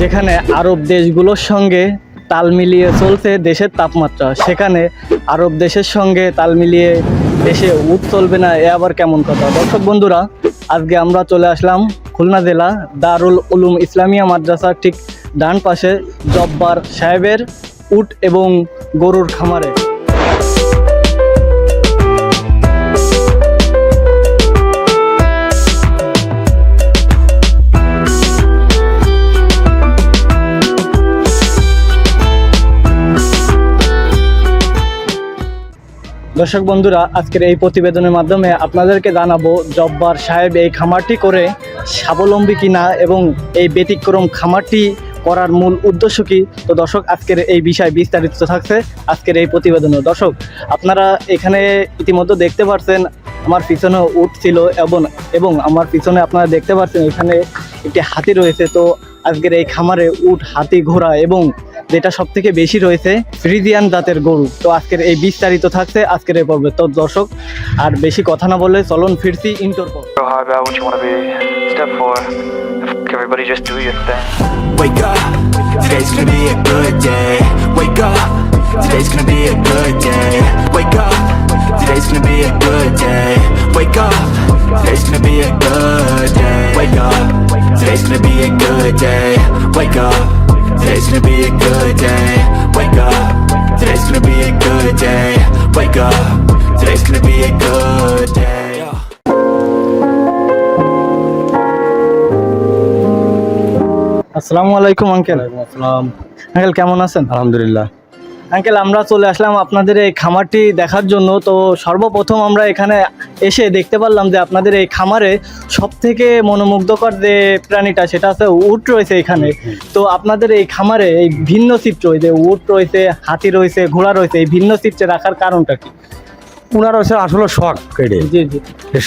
যেখানে আরব দেশগুলোর সঙ্গে তাল মিলিয়ে চলছে দেশের তাপমাত্রা, সেখানে আরব দেশের সঙ্গে তাল মিলিয়ে দেশে উঠ চলবে না, এ আবার কেমন কথা? দর্শক বন্ধুরা, আজকে আমরা চলে আসলাম খুলনা জেলা দারুল উলুম ইসলামিয়া মাদ্রাসার ঠিক ডান পাশে জব্বার সাহেবের উট এবং গরুর খামারে। দর্শক বন্ধুরা, আজকের এই প্রতিবেদনের মাধ্যমে আপনাদেরকে জানাব জব্বার সাহেব এই খামারটি করে স্বাবলম্বী কিনা এবং এই ব্যতিক্রম খামারটি করার মূল উদ্দেশ্য কি? তো দর্শক, আজকের এই বিষয় বিস্তারিত থাকছে আজকের এই প্রতিবেদনে। দর্শক, আপনারা এখানে ইতিমধ্যে দেখতে পাচ্ছেন আমার পিছনে উট ছিল এবং এবং আমার পিছনে আপনারা দেখতে পাচ্ছেন এখানে একটি হাতি রয়েছে। তো আজকের এই খামারে উট, হাতি ঘোড়া এবং যেটা সব থেকে বেশি রয়েছে ফ্রিজিয়ান জাতের গরু তো আজকের এই বিস্তারিত থাকছে আজকের এই পর্বে তো দর্শক আর বেশি কথা না বলে চলন ফিরছি ইন্টোর পর everybody just do your thing. Wake up, today's gonna be a good day. Wake up, today's gonna be a good day. Wake up, today's gonna be a good day. Wake up, today's gonna be a good day. Wake up, today's gonna be a good day. Wake up, today's gonna be a good day. Wake up, today's gonna be a good day. Wake up, today's gonna be a good day. আসসালামু আলাইকুম uncle আসসালাম uncle কেমন আছেন আলহামদুলিল্লাহ uncle, আমরা চলে আসলাম আপনাদের এই খামারটি দেখার জন্য। তো সর্বপ্রথম আমরা এখানে এসে দেখতে পারলাম যে আপনাদের এই খামারে সব থেকে মনোমুগ্ধকর যে প্রাণীটা, সেটা আছে উট রয়েছে এখানে। তো আপনাদের এই খামারে এই ভিন্ন চিত্র যে উট রয়েছে, হাতি রয়েছে, ঘোড়া রয়েছে, এই ভিন্ন চিত্রে রাখার কারণটা কি? উনার হচ্ছে আসলে শখ কেটে জি জি।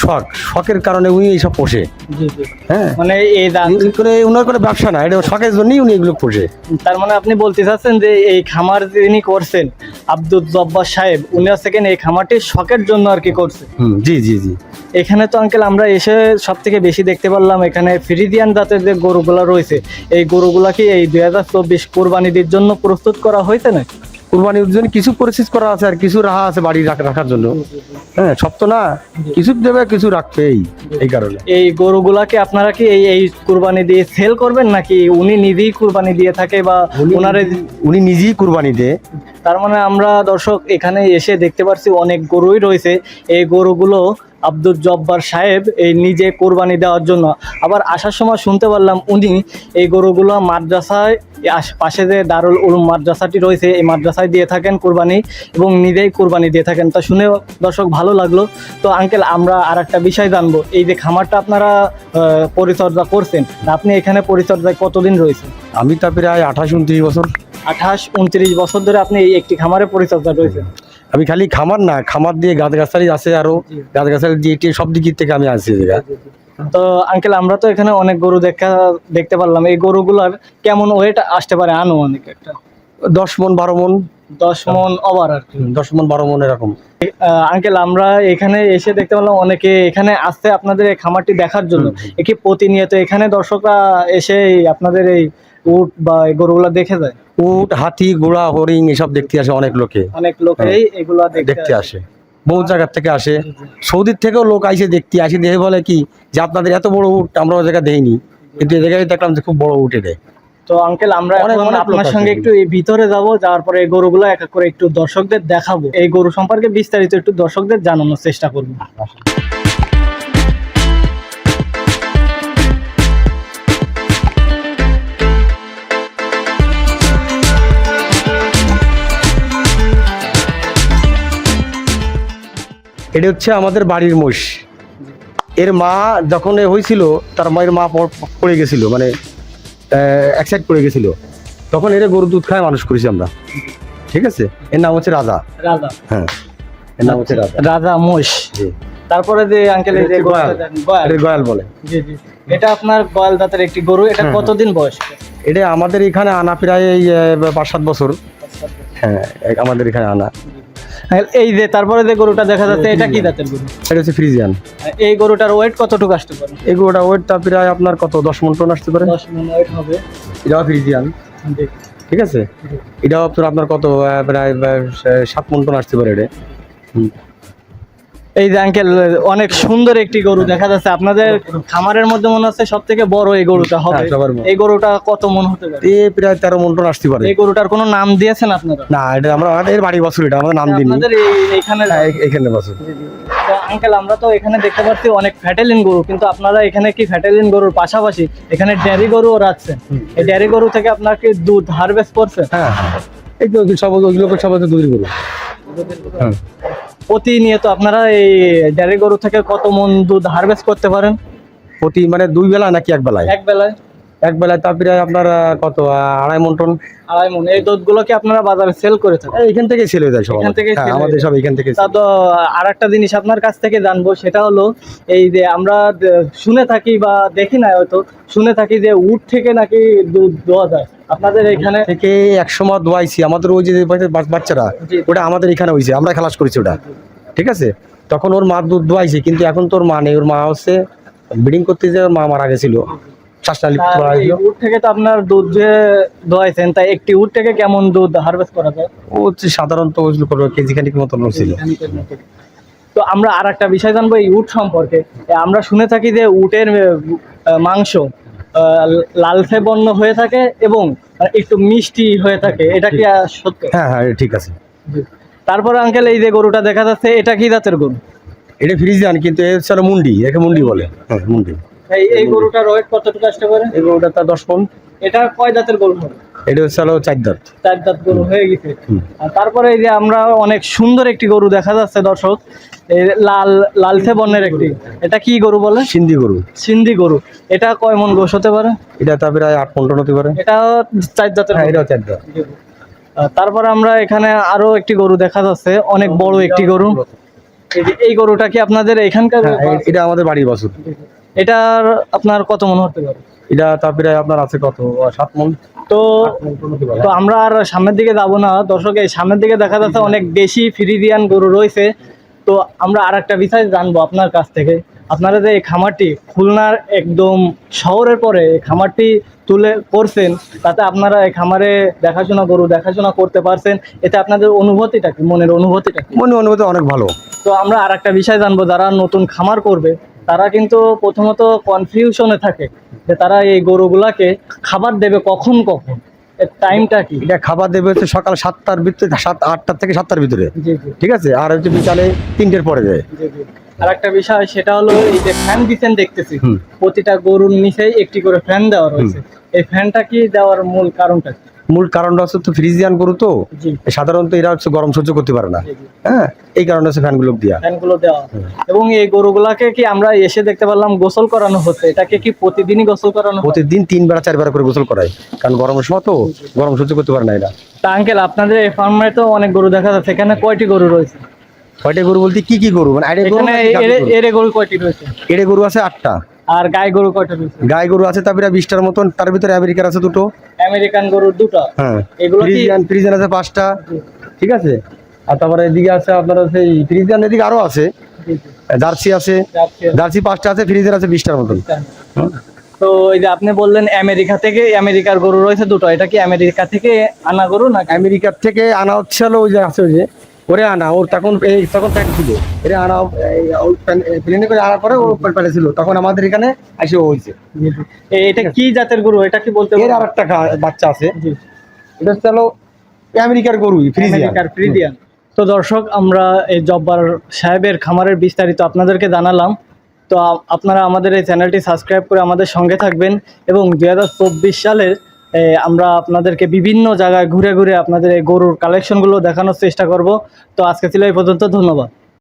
শখ শখের কারণে উনি এইসব পোষে। জি জি। হ্যাঁ? মানে এই দাম করে উনার কোনো ব্যবসা না এটা শখের জন্যই উনি এগুলো পোষে। তার মানে আপনি বলতে চাচ্ছেন যে এই খামার যিনি করছেন আব্দুল জব্বার সাহেব উনি হচ্ছে এই খামারটি শখের জন্য আর কি করছে? জি জি জি। এখানে তো আঙ্কেল আমরা এসে সব থেকে বেশি দেখতে পারলাম এখানে ফ্রিজিয়ান জাতের যে গরুগুলা রয়েছে এই গরুগুলা কি এই দুই হাজার চব্বিশ কোরবানিদের জন্য প্রস্তুত করা হয়েছে না কুরবানির জন্য কিছু পরিচিত করা আছে আর কিছু রাখা আছে বাড়ি রাখার জন্য। হ্যাঁ সব তো না কিছু দেবে কিছু রাখবে এই এই কারণে। এই গরুগুলাকে আপনারা কি এই এই কুরবানি দিয়ে সেল করবেন নাকি উনি নিজেই কুরবানি দিয়ে থাকে বা ওনারে উনি নিজেই কুরবানি দেয়। তার মানে আমরা দর্শক এখানে এসে দেখতে পাচ্ছি অনেক গরুই রয়েছে। এই গরুগুলো আব্দুল জব্বার সাহেব এই নিজে কোরবানি দেওয়ার জন্য। আবার আসার সময় শুনতে পারলাম উনি এই গরুগুলো মাদ্রাসায় পাশে যে দারুল উলুম মাদ্রাসাটি রয়েছে এই মাদ্রাসায় দিয়ে থাকেন কোরবানি এবং নিজেই কোরবানি দিয়ে থাকেন। তা শুনে দর্শক ভালো লাগল। তো আঙ্কেল আমরা আর একটা বিষয় জানব। এই যে খামারটা আপনারা পরিচর্যা করছেন আপনি এখানে পরিচর্যায় কতদিন রয়েছেন? আমি তা প্রায় আঠাশ উনত্রিশ বছর। আঠাশ উনত্রিশ বছর ধরে আপনি এই একটি খামারে পরিচর্যা রয়েছেন? আমি খালি খামার না খামার দিয়ে গাছ গাছালি আছে আরও। গাছ গাছালি দিয়ে সব দিক থেকে আমি আছি। তো আঙ্কেল আমরা তো এখানে অনেক গরু দেখা দেখতে পারলাম। এই গরুগুলার কেমন ওয়েট আসতে পারে আনুমানিক একটা? দশ মন বারো মন। দশ মন ওভার আর কি। দশ মন বারো মন এরকম। আঙ্কেল আমরা এখানে এসে দেখতে পেলাম অনেকে এখানে আসতে আপনাদের এই খামারটি দেখার জন্য। একে প্রতিনিয়ত এখানে দর্শকরা এসে আপনাদের এই উট বা এই গরুগুলা দেখে যায়? উট হাতি ঘোড়া হরিণ এসব দেখতে আসে অনেক লোকে। অনেক লোকেই এগুলা দেখতে আসে। বহু জায়গার থেকে আসে। সৌদির থেকেও লোক আইসে দেখতে আসে দেখে বলে কি যে আপনাদের এত বড় উট আমরা ওই জায়গায় দেইনি। কিন্তু এই জায়গায় দেখলাম যে খুব বড় উঠে দেয় তো আঙ্কেল আমরা এখন আপনার সঙ্গে একটু এই ভিতরে যাব যাওয়ার পরে এই গরুগুলো এক এক করে একটু দর্শকদের দেখাবো। এই গরু সম্পর্কে বিস্তারিত একটু দর্শকদের জানানোর চেষ্টা করব। এটা হচ্ছে আমাদের বাড়ির মোষ এর মা যখন এ হয়েছিল তার মায়ের মা পড়- গেছিল মানে এক সাইড পড়ে গেছিল। তখন এর গরু দুধ খায় মানুষ করেছি আমরা। ঠিক আছে? এর নাম হচ্ছে রাজা। রাজা। হ্যাঁ। এর নাম হচ্ছে রাজা। রাজা মোষ তারপরে যে আঙ্কেল যে গয়াল। বলে। জি জি। এটা আপনার গয়াল দাঁতের একটি গরু। এটা হ্যাঁ, কতদিন বয়স? এটা আমাদের এখানে আনা প্রায় এই, পাঁচ সাত বছর। হ্যাঁ আমাদের এখানে আনা। এই যে তারপরে যে গরুটা দেখা যাচ্ছে এটা কি জাতের গরু? এটা হচ্ছে ফ্রিজিয়ান। এই গরুটার ওয়েট কতটুকু আসতে পারে? এই গরুটা ওয়েট তা প্রায় আপনার কত দশ মন টন আসতে পারে? দশ মন ওয়েট হবে। এটাও ফ্রিজিয়ান। ঠিক আছে? এটাও আপনার আপনার কত প্রায় সাত মন টন আসতে পারে এটা। এই যে আঙ্কেল অনেক সুন্দর একটি গরু দেখা যাচ্ছে। আপনাদের খামারের মধ্যে মনে হচ্ছে সব থেকে বড় এই গরুটা হবে। হ্যাঁ। এই গরুটা কত মন হতে পারে? এ প্রায় তেরো মন টন আসতে পারে। এই গরুটার কোনো নাম দিয়েছেন আপনারা? না এটা আমরা এর বাড়ি বছর এটা আমাদের নাম দিনি আপনাদের এই- এইখানে হ্যাঁ, এ- এখানে বছর। আঙ্কেল আমরা তো এখানে দেখতে পাচ্ছি অনেক ফ্যাটেলিন গরু কিন্তু আপনারা এখানে কি ফ্যাটেলিন গরুর পাশাপাশি এখানে ডেয়ারি গরুও রাখছেন? এই ডেয়ারি গরু থেকে আপনার কি দুধ হারভেস্ট করছেন? হ্যাঁ এই তো সব ওইগুলো সব দুধের গরু। হ্যাঁ। প্রতিনিয়ত আপনারা এই ডেয়ারি গরু থেকে কত মন দুধ হারভেস্ট করতে পারেন? প্রতি মানে দুই বেলা নাকি এক বেলায়? এক বেলায়। এক বেলায় তা প্রায় আপনার কত আড়াই মন টন? আড়াই মন। এই দুধগুলো কি আপনারা বাজারে সেল করে থাকেন? এখান থেকে ছেলে হয়ে যায় সব এখান আমাদের। হ্যাঁ, আমাদের সব এখান থেকে তা তো আর একটা জিনিস আপনার কাছ থেকে জানব সেটা হলো এই যে আমরা শুনে থাকি বা দেখি না হয়তো শুনে থাকি যে উট থেকে নাকি দুধ দেওয়া যায়। আপনাদের এখানে থেকে এক সময় দোয়াইছি। আমাদের ওই যে বাচ- বাচ্চারা ওটা আমাদের এখানে হয়েছে আমরা খালাস করেছি ওটা। ঠিক আছে? তখন ওর মা দুধ দোয়াইছে কিন্তু এখন তোর মা নেই। ওর মা হচ্ছে ব্রিডিং করতে যে ওর মা মারা গেছিল। থেকে তো আপনার দুধ যে দোয়াইছেন তাই একটি উট থেকে কেমন দুধ হারভেস্ট করা যায়? ও হচ্ছে সাধারণত করবে কেজি খানিক মতন ছিল। তো আমরা আর একটা বিষয় জানব এই উট সম্পর্কে। আমরা শুনে থাকি যে উটের মাংস লালচে বর্ণ হয়ে থাকে এবং একটু মিষ্টি হয়ে থাকে। এটা কি সত্য? হ্যাঁ হ্যাঁ ঠিক আছে। তারপরে আঙ্কেল এই যে গরুটা দেখা যাচ্ছে এটা কি জাতের গরু? এটা ফ্রিজিয়ান কিন্তু এ হচ্ছে হলো মুন্ডি একে মুন্ডি বলে। হ্যাঁ মুন্ডি। এই এই গরুটার ওয়েট কতটুকু আসতে পারে? এই গরুটা তার দশ পন এটা কয় জাতের গরু হবে? এটা হচ্ছে হলো চার দাঁত। চার দাঁত গরু হয়ে গেছে। আর তারপরে এই যে আমরা অনেক সুন্দর একটি গরু দেখা যাচ্ছে দর্শক। এই লাল লালচে বর্ণের একটি। এটা কি গরু বলে? সিন্ধি গরু। সিন্ধি গরু। এটা কয় মন গোস হতে পারে? এটা তার প্রায় আট পন হতে পারে। এটা চার জাতের হ্যাঁ এটাও চার দাঁত। তারপরে আমরা এখানে আরও একটি গরু দেখা যাচ্ছে অনেক বড় একটি গরু। এই গরুটা কি আপনাদের এখানকার হ্যাঁ এটা আমাদের বাড়ির বছর। এটার আপনার কত মন হতে পারে? এটা তার প্রায় আপনার আছে কত? সাত মন। তো। তো আমরা আর সামনের দিকে যাব না। দর্শক এই সামনের দিকে দেখা যাচ্ছে অনেক দেশি ফ্রিজিয়ান গরু রয়েছে। তো আমরা আর একটা বিষয় জানব আপনার কাছ থেকে। আপনারা যে এই খামারটি খুলনার একদম শহরের পরে এই খামারটি তুলে করছেন তাতে আপনারা এই খামারে দেখাশোনা গরু দেখাশোনা করতে পারছেন। এতে আপনাদের অনুভূতিটা কি? মনের অনুভূতিটা কি? মনে অনুভূতি অনেক ভালো। তো আমরা আর একটা বিষয় জানব যারা নতুন খামার করবে তারা কিন্তু প্রথমত কনফিউশনে থাকে যে তারা এই গরুগুলাকে খাবার দেবে কখন কখন। টাইমটা কি? এটা খাবার দেবে হচ্ছে সকাল সাতটার ভিতরে সাত আটটার থেকে সাতটার ভিতরে। ঠিক আছে? আর হচ্ছে বিকালে তিনটের পরে যায়। আর একটা বিষয় সেটা হলো এই যে ফ্যান দিচ্ছেন দেখতেছি। প্রতিটা গরুর নিচেই একটি করে ফ্যান দেওয়া রয়েছে। এই ফ্যানটা কি দেওয়ার মূল কারণটা কি? মূল কারণটা হচ্ছে তো ফ্রিজিয়ান গরু তো সাধারণত এরা হচ্ছে গরম সহ্য করতে পারে না। হ্যাঁ এই কারণে হচ্ছে ফ্যানগুলো দিয়া। ফ্যানগুলো দেওয়া এবং এই গরুগুলাকে কি আমরা এসে দেখতে পারলাম গোসল করানো হচ্ছে? এটাকে কি প্রতিদিনই গোসল করানো? প্রতিদিন তিন বেলা চার বেলা করে গোসল করায়। কারণ গরমের সময় তো গরম সহ্য করতে পারে না এরা। তা আঙ্কেল আপনাদের এই ফার্মে তো অনেক গরু দেখা যাচ্ছে। এখানে কয়টি গরু রয়েছে? কয়টা গরু বলতে কি কি গরু? মানে আইডে গরু? গরু? গরু কয়টি রয়েছে? এড়ে গরু আছে আটটা। আর গাই গরু কয়টা গাই গরু আছে তারপরে বিশটার মতন তার ভিতরে আমেরিকার আছে দুটো। আমেরিকান গরু দুটো? হ্যাঁ এগুলো ফ্রিজিয়ান ফ্রিজিয়ান আছে পাঁচটা ঠিক আছে? আর তারপরে এদিকে আছে আপনার সেই ফ্রিজিয়ান এদিকে আরও আছে। জার্সি আছে জার্সি পাঁচটা আছে ফ্রিজিয়ান আছে বিশটার মতন। তো এই যে আপনি বললেন আমেরিকা থেকে আমেরিকার গরু রয়েছে দুটো এটা কি আমেরিকা থেকে আনা গরু না আমেরিকার থেকে আনা হচ্ছে ওই যে আছে ওই যে ওরে আনা ওর তখন তখন প্যান্ট ছিল। এরে আনা প্লেনে করে আনার পরে ও প্যান্ট ছিল। তখন আমাদের এখানে এসে ও হয়েছে এটা কি জাতের গরু? এটা কি বলতে এর আর একটা বাচ্চা আছে। এটা হচ্ছে আমেরিকার গরুই ফ্রিজিয়ান। আমেরিকার ফ্রিজিয়ান। তো দর্শক আমরা এই জব্বার সাহেবের খামারের বিস্তারিত আপনাদেরকে জানালাম। তো আপনারা আমাদের এই চ্যানেলটি সাবস্ক্রাইব করে আমাদের সঙ্গে থাকবেন এবং দু হাজার চব্বিশ সালের আমরা আপনাদেরকে বিভিন্ন জায়গায় ঘুরে ঘুরে আপনাদের এই গরুর কালেকশনগুলো দেখানোর চেষ্টা করব। তো আজকে ছিল এই পর্যন্ত, ধন্যবাদ।